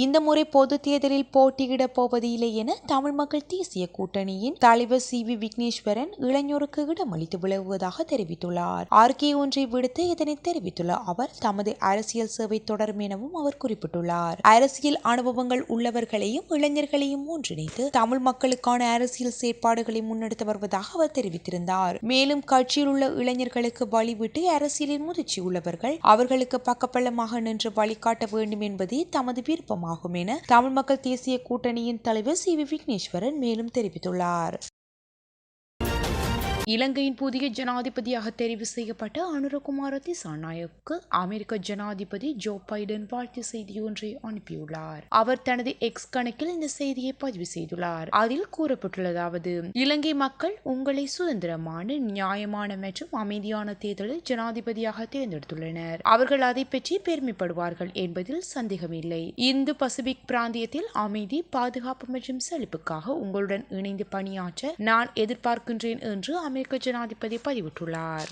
இந்த முறை பொது தேர்தலில் போட்டியிடப் போவதில்லை என தமிழ் மக்கள் தேசிய கூட்டணியின் தலைவர் சி வி விக்னேஸ்வரன் இளைஞருக்கு இடமளித்து விலகுவதாக தெரிவித்துள்ளார். அறிக்கை ஒன்றை விடுத்து இதனை தெரிவித்துள்ள அவர் தமது அரசியல் சேவை தொடரும் எனவும் அவர் குறிப்பிட்டுள்ளார். அரசியல் அனுபவங்கள் உள்ளவர்களையும் இளைஞர்களையும் ஒன்றிணைத்து தமிழ் மக்களுக்கான அரசியல் செயற்பாடுகளை முன்னெடுத்து வருவதாக அவர் தெரிவித்திருந்தார். மேலும் கட்சியில் உள்ள இளைஞர்களுக்கு வழிவிட்டு அரசியலில் முதிர்ச்சி உள்ளவர்கள் அவர்களுக்கு பக்கப்பள்ளமாக நின்று வழிகாட்ட வேண்டும் என்பதே தமது விருப்பம் காரணமாகும் என தமிழ் மக்கள் தேசிய கூட்டணியின் தலைவர் சி வி விக்னேஸ்வரன் மேலும் தெரிவித்துள்ளார். இலங்கையின் புதிய ஜனாதிபதியாக தெரிவு செய்யப்பட்ட அனுரகுமார திசாநாயக்கு அமெரிக்க ஜனாதிபதி ஜோ பைடன் வாழ்த்து செய்தி ஒன்றை அனுப்பியுள்ளார். அவர் தனது எக்ஸ் கணக்கில் இந்த செய்தியை பதிவு செய்துள்ளார். அதில் கூறப்பட்டுள்ளதாவது இலங்கை மக்கள் உங்களை சுதந்திரமான நியாயமான மற்றும் அமைதியான தேர்தலில் ஜனாதிபதியாக தேர்ந்தெடுத்துள்ளனர். அவர்கள் அதை பற்றி பெருமைப்படுவார்கள் என்பதில் சந்தேகமில்லை. இந்து பசிபிக் பிராந்தியத்தில் அமைதி பாதுகாப்பு மற்றும் செழிப்புக்காக உங்களுடன் இணைந்து பணியாற்ற நான் எதிர்பார்க்கின்றேன் என்று அமெரிக்க ஜனாதிபதி பதிவிட்டுள்ளார்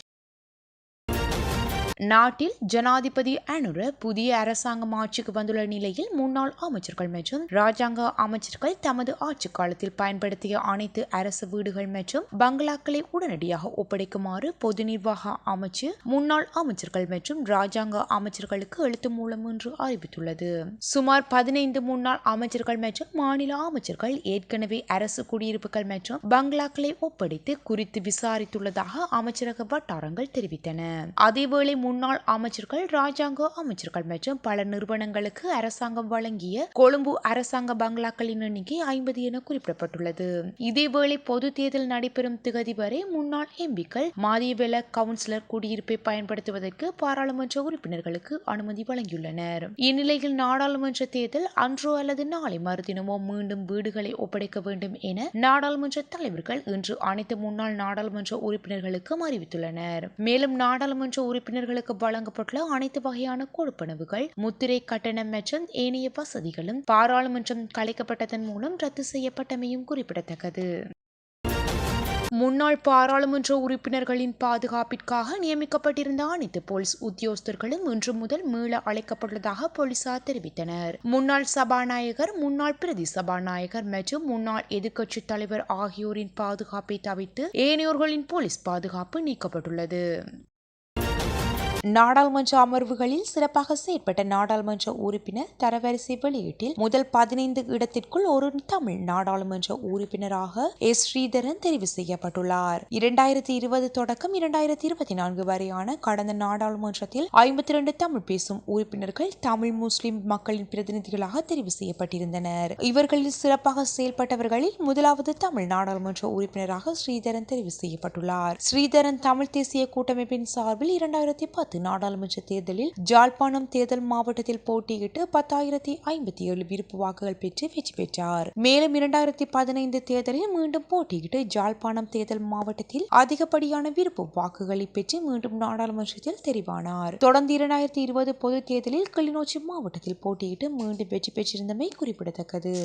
நாட்டில் ஜனாதிபதி அனுர புதிய அரசாங்கம் ஆட்சிக்கு வந்துள்ள நிலையில் முன்னாள் அமைச்சர்கள் மற்றும் ராஜாங்க அமைச்சர்கள் தமது ஆட்சி காலத்தில் பயன்படுத்திய அனைத்து அரசு வீடுகள் மற்றும் பங்களாக்களை உடனடியாக ஒப்படைக்குமாறு பொது நிர்வாக அமைச்சு முன்னாள் அமைச்சர்கள் மற்றும் ராஜாங்க அமைச்சர்களுக்கு எழுத்து மூலம் என்று அறிவித்துள்ளது. சுமார் பதினைந்து முன்னாள் அமைச்சர்கள் மற்றும் மாநில அமைச்சர்கள் ஏற்கனவே அரசு குடியிருப்புகள் மற்றும் பங்களாக்களை ஒப்படைத்து குறித்து விசாரித்துள்ளதாக அமைச்சரக வட்டாரங்கள் தெரிவித்தன. அதேவேளை முன்னாள் அமைச்சர்கள் ராஜாங்க அமைச்சர்கள் மற்றும் பல நிறுவனங்களுக்கு அரசாங்கம் வழங்கிய கொழும்பு அரசாங்க பங்களாக்களின் எண்ணிக்கை ஐம்பது என குறிப்பிடப்பட்டுள்ளது. இதேவேளை பொது தேர்தல் நடைபெறும் திகதி வரை முன்னாள் எம்பிக்கள் மாதியவெல கவுன்சிலர் குடியிருப்பை பயன்படுத்துவதற்கு பாராளுமன்ற உறுப்பினர்களுக்கு அனுமதி வழங்கியுள்ளனர். இந்நிலையில் நாடாளுமன்ற தேர்தல் அன்றோ அல்லது நாளை மறுதினமோ மீண்டும் வீடுகளை ஒப்படைக்க வேண்டும் என நாடாளுமன்ற தலைவர்கள் இன்று அனைத்து முன்னாள் நாடாளுமன்ற உறுப்பினர்களுக்கும் அறிவித்துள்ளனர். மேலும் நாடாளுமன்ற உறுப்பினர்களுக்கு வழங்கப்பட்டுள்ள அனைத்து வகையான கொடுப்பனவுகள் முத்திரை கட்டணம் மற்றும் ஏனைய வசதிகளும் பாராளுமன்றம் கலைக்கப்பட்டதன் மூலம் ரத்து செய்யப்பட்டமையும் குறிப்பிடத்தக்கது. முன்னாள் பாராளுமன்ற உறுப்பினர்களின் பாதுகாப்பிற்காக நியமிக்கப்பட்டிருந்த அனைத்து போலீஸ் உத்தியோகஸ்தர்களும் இன்று முதல் மீள அழைக்கப்பட்டுள்ளதாக போலீசார் தெரிவித்தனர். முன்னாள் சபாநாயகர் முன்னாள் பிரதி சபாநாயகர் மற்றும் முன்னாள் எதிர்க்கட்சித் தலைவர் ஆகியோரின் பாதுகாப்பை தவிர்த்து ஏனையோர்களின் போலீஸ் பாதுகாப்பு நீக்கப்பட்டுள்ளது. நாடாளுமன்ற அமர்வுகளில் சிறப்பாக செயற்பட்ட நாடாளுமன்ற உறுப்பினர் தரவரிசை வெளியீட்டில் முதல் பதினைந்து இடத்திற்குள் ஒரு தமிழ் நாடாளுமன்ற உறுப்பினராக எஸ் ஸ்ரீதரன் தெரிவு செய்யப்பட்டுள்ளார். இரண்டாயிரத்தி இருபது தொடக்கம் இரண்டாயிரத்தி இருபத்தி நான்கு வரையான கடந்த நாடாளுமன்றத்தில் ஐம்பத்தி இரண்டு தமிழ் பேசும் உறுப்பினர்கள் தமிழ் முஸ்லிம் மக்களின் பிரதிநிதிகளாக தெரிவு செய்யப்பட்டிருந்தனர். இவர்களில் சிறப்பாக செயல்பட்டவர்களில் முதலாவது தமிழ் நாடாளுமன்ற உறுப்பினராக ஸ்ரீதரன் தெரிவு செய்யப்பட்டுள்ளார். ஸ்ரீதரன் தமிழ் தேசிய கூட்டமைப்பின் சார்பில் இரண்டாயிரத்தி பத்து பத்து நாடாளுமன்ற தேர்தலில் ஜாழ்ப்பாணம் தேர்தல் மாவட்டத்தில் போட்டியிட்டு பத்தாயிரத்தி ஐம்பத்தி ஏழு விருப்பு வாக்குகள் பெற்று வெற்றி பெற்றார். மேலும் இரண்டாயிரத்தி பதினைந்து தேர்தலில் மீண்டும் போட்டியிட்டு ஜாழ்ப்பாணம் தேர்தல் மாவட்டத்தில் அதிகப்படியான விருப்பு வாக்குகளை பெற்று மீண்டும் நாடாளுமன்றத்தில் தெரிவானார். தொடர்ந்து இரண்டாயிரத்தி இருபது பொது தேர்தலில் கிளிநொச்சி மாவட்டத்தில் போட்டியிட்டு மீண்டும் வெற்றி பெற்றிருந்தமை குறிப்பிடத்தக்கது.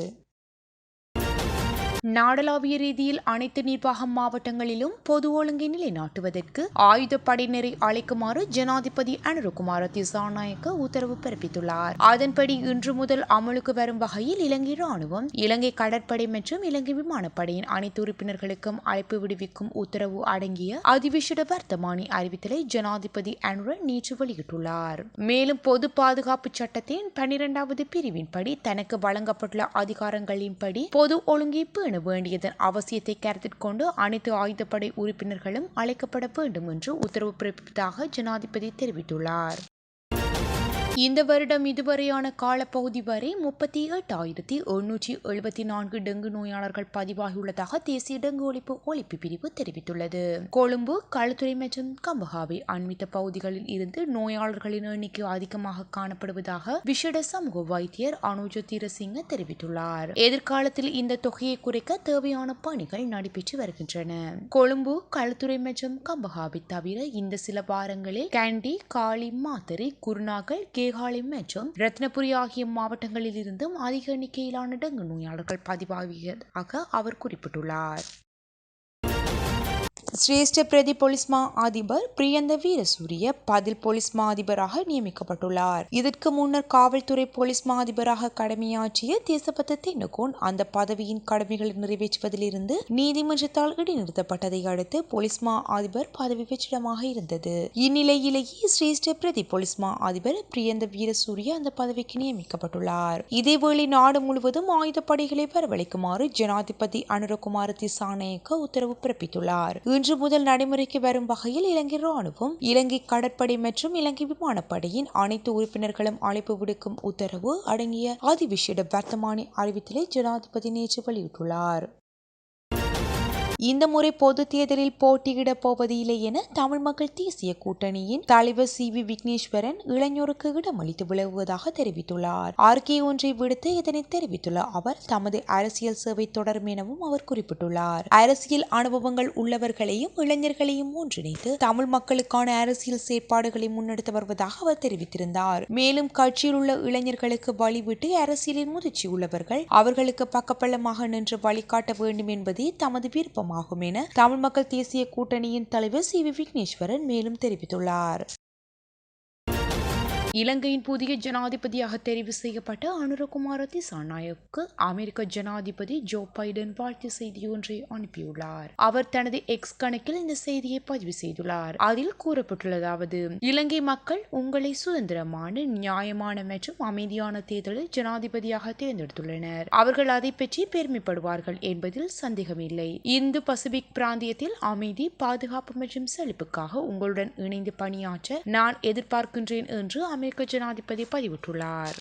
நாடளாவிய ரீதியில் அனைத்து நிர்வாகம் மாவட்டங்களிலும் பொது ஒழுங்கை நிலைநாட்டுவதற்கு ஆயுதப்படையினரை அழைக்குமாறு ஜனாதிபதி அனுருகுமார திசாநாயக்க உத்தரவு பிறப்பித்துள்ளார். அதன்படி இன்று முதல் அமலுக்கு வரும் வகையில் இலங்கை ராணுவம் இலங்கை கடற்படை மற்றும் இலங்கை விமானப்படையின் அனைத்து உறுப்பினர்களுக்கும் அழைப்பு விடுவிக்கும் உத்தரவு அடங்கிய அதிவிஷட வர்த்தமானி அறிவித்தலை ஜனாதிபதி அனுர நேற்று வெளியிட்டுள்ளார். மேலும் பொது பாதுகாப்பு சட்டத்தின் பனிரெண்டாவது பிரிவின்படி தனக்கு வழங்கப்பட்டுள்ள அதிகாரங்களின்படி பொது ஒழுங்கை பேண வேண்டியதன் அவசியத்தை கருத்தில் கொண்டு அனைத்து ஆயுதப்படை உறுப்பினர்களும் அழைக்கப்பட வேண்டும் என்று உத்தரவு பிறப்பித்ததாக ஜனாதிபதி தெரிவித்துள்ளார். இந்த வருடம் இதுவரையான காலப்பகுதி வரை முப்பத்தி எட்டாயிரத்தி எண்ணூற்றி எழுபத்தி நான்கு டெங்கு நோயாளர்கள் பதிவாகியுள்ளதாக தேசிய டெங்கு ஒழிப்பு ஒழிப்பு பிரிவு தெரிவித்துள்ளது. கொழும்பு களுத்துறை மற்றும் கம்பஹாவை அண்மித்த பகுதிகளில் இருந்து நோயாளர்களின் எண்ணிக்கை அதிகமாக காணப்படுவதாக விஷட சமூக வைத்தியர் அனுஜ தீரசிங்க தெரிவித்துள்ளார். எதிர்காலத்தில் இந்த தொகையை குறைக்க தேவையான பணிகள் நடைபெற்று வருகின்றன. கொழும்பு களுத்துறை மற்றும் கம்பஹாவை தவிர இந்த சில வாரங்களில் கேண்டி காளி மாத்தரை குருநாகல் கேகாலை மற்றும் ரத்னபுரி ஆகிய மாவட்டங்களில் இருந்தும் அதிக எண்ணிக்கையிலான டெங்கு நோயாளர்கள் பதிவாகியதாக அவர் குறிப்பிட்டுள்ளார். சிரேஷ்ட பிரதி போலீஸ் மா அதிபர் பிரியந்த வீரசூரிய பதில் போலீஸ் மா அதிபராக நியமிக்கப்பட்டுள்ளார். இதற்கு முன்னர் காவல்துறை போலீஸ் மா அதிபராக கடமையாற்றிய தேசபத்த தென்னகோன் அந்த பதவியின் கடமைகளை நிறைவேற்றுவதிலிருந்து நீதிமன்றத்தால் இடைநிறுத்தப்பட்டதை அடுத்து போலீஸ் மா அதிபர் பதவி வெற்றிடமாக இருந்தது. இந்நிலையிலேயே சிரேஷ்ட பிரதி போலீஸ் மா அதிபர் பிரியந்த வீரசூரிய அந்த பதவிக்கு நியமிக்கப்பட்டுள்ளார். இதேவேளை நாடு முழுவதும் ஆயுதப்படைகளை வரவழைக்குமாறு ஜனாதிபதி அனுரகுமார திசாநாயக்க உத்தரவு பிறப்பித்துள்ளார். இன்று முதல் நடைமுறைக்கு வரும் வகையில் இலங்கை ராணுவம் இலங்கை கடற்படை மற்றும் இலங்கை விமானப்படையின் அனைத்து உறுப்பினர்களும் அழைப்பு விடுக்கும் உத்தரவு அடங்கிய அதிவிசேட வர்த்தமானி அறிவித்தலை ஜனாதிபதி நேற்று வெளியிட்டுள்ளார். இந்த முறை பொது தேர்தலில் போட்டியிடப் போவதில்லை என தமிழ் மக்கள் தேசிய கூட்டணியின் தலைவர் சி வி விக்னேஸ்வரன் இளைஞருக்கு இடமளித்து விலகுவதாக தெரிவித்துள்ளார். அறிக்கை ஒன்றை விடுத்து இதனை தெரிவித்துள்ள அவர் தமது அரசியல் சேவை தொடரும் எனவும் அவர் குறிப்பிட்டுள்ளார். அரசியல் அனுபவங்கள் உள்ளவர்களையும் இளைஞர்களையும் ஒன்றிணைத்து தமிழ் மக்களுக்கான அரசியல் செயற்பாடுகளை முன்னெடுத்து வருவதாக அவர் தெரிவித்திருந்தார். மேலும் கட்சியில் உள்ள இளைஞர்களுக்கு வழிவிட்டு அரசியலில் முதிர்ச்சி உள்ளவர்கள் அவர்களுக்கு பக்கபலமாக நின்று வழிகாட்ட வேண்டும் என்பதே தமது விருப்பம் ஆகும் என தமிழ் மக்கள் தேசிய கூட்டணியின் தலைவர் சி வி விக்னேஸ்வரன் மேலும் தெரிவித்துள்ளார். இலங்கையின் புதிய ஜனாதிபதியாக தெரிவு செய்யப்பட்ட அனுரகுமார திசாநாயக்கு அமெரிக்க ஜனாதிபதி ஜோ பைடன் வாழ்த்து செய்தி ஒன்றை அனுப்பியுள்ளார். அவர் தனது எக்ஸ் கணக்கில் இந்த செய்தியை பதிவு செய்துள்ளார். அதில் கூறப்பட்டுள்ளதாவது இலங்கை மக்கள் உங்களை சுதந்திரமான நியாயமான மற்றும் அமைதியான தேர்தலில் ஜனாதிபதியாக தேர்ந்தெடுத்துள்ளனர். அவர்கள் அதை பற்றி பெருமைப்படுவார்கள் என்பதில் சந்தேகமில்லை. இந்து பசிபிக் பிராந்தியத்தில் அமைதி பாதுகாப்பு மற்றும் செழிப்புக்காக உங்களுடன் இணைந்து பணியாற்ற நான் எதிர்பார்க்கின்றேன் என்று அமெரிக்க ஜனாதிபதி பதிவிட்டுள்ளார்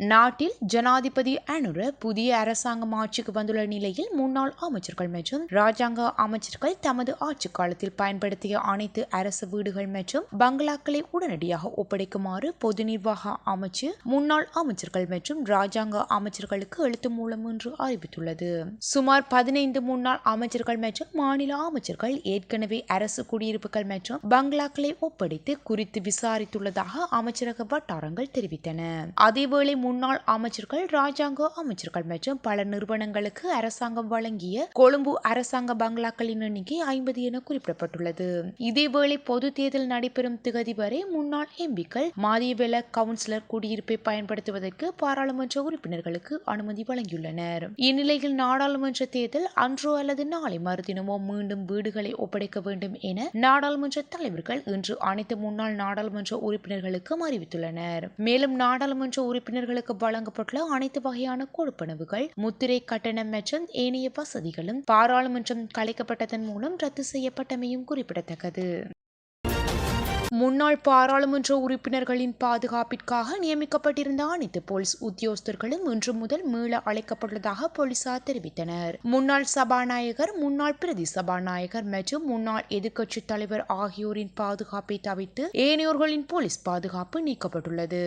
நாட்டில் ஜனாதிபதி அனுர புதிய அரசாங்கம் ஆட்சிக்கு வந்துள்ள நிலையில் முன்னாள் அமைச்சர்கள் மற்றும் ராஜாங்க அமைச்சர்கள் தமது ஆட்சி காலத்தில் பயன்படுத்திய அனைத்து அரசு வீடுகள் மற்றும் பங்களாக்களை உடனடியாக ஒப்படைக்குமாறு பொது நிர்வாக அமைச்சு முன்னாள் அமைச்சர்கள் மற்றும் ராஜாங்க அமைச்சர்களுக்கு எழுத்து மூலம் என்று அறிவித்துள்ளது. சுமார் பதினைந்து முன்னாள் அமைச்சர்கள் மற்றும் மாநில அமைச்சர்கள் ஏற்கனவே அரசு குடியிருப்புகள் மற்றும் பங்களாக்களை ஒப்படைத்து குறித்து விசாரித்துள்ளதாக அமைச்சரக வட்டாரங்கள் தெரிவித்தன. அதேவேளை முன்னாள் அமைச்சர்கள் ராஜாங்க அமைச்சர்கள் மற்றும் பல நிறுவனங்களுக்கு அரசாங்கம் வழங்கிய கொழும்பு அரசாங்க பங்களாக்களின் எண்ணிக்கை ஐம்பது என குறிப்பிடப்பட்டுள்ளது. இதேவேளை பொது தேர்தல் நடைபெறும் திகதி வரை முன்னாள் எம்பிக்கள் மாதியவெல கவுன்சிலர் குடியிருப்பை பயன்படுத்துவதற்கு பாராளுமன்ற உறுப்பினர்களுக்கு அனுமதி வழங்கியுள்ளனர். இந்நிலையில் நாடாளுமன்ற தேர்தல் அன்றோ அல்லது நாளை மறுதினமோ மீண்டும் வீடுகளை ஒப்படைக்க வேண்டும் என நாடாளுமன்ற தலைவர்கள் இன்று அனைத்து முன்னாள் நாடாளுமன்ற உறுப்பினர்களுக்கும் அறிவித்துள்ளனர். மேலும் நாடாளுமன்ற உறுப்பினர்கள் அவர்களுக்கு வழங்கப்பட்டுள்ள அனைத்து வகையான கொடுப்பனவுகள் முத்திரை கட்டணம் மற்றும் ஏனைய வசதிகளும் பாராளுமன்றம் கலைக்கப்பட்டதன் மூலம் ரத்து செய்யப்பட்டமையும் குறிப்பிடத்தக்கது. முன்னாள் பாராளுமன்ற உறுப்பினர்களின் பாதுகாப்பிற்காக நியமிக்கப்பட்டிருந்த அனைத்து போலீஸ் உத்தியோகஸ்தர்களும் இன்று முதல் மீள அழைக்கப்பட்டுள்ளதாக போலீசார் தெரிவித்தனர். முன்னாள் சபாநாயகர் முன்னாள் பிரதி சபாநாயகர் மற்றும் முன்னாள் எதிர்க்கட்சி தலைவர் ஆகியோரின் பாதுகாப்பை தவிர்த்து ஏனையோர்களின் போலீஸ் பாதுகாப்பு நீக்கப்பட்டுள்ளது.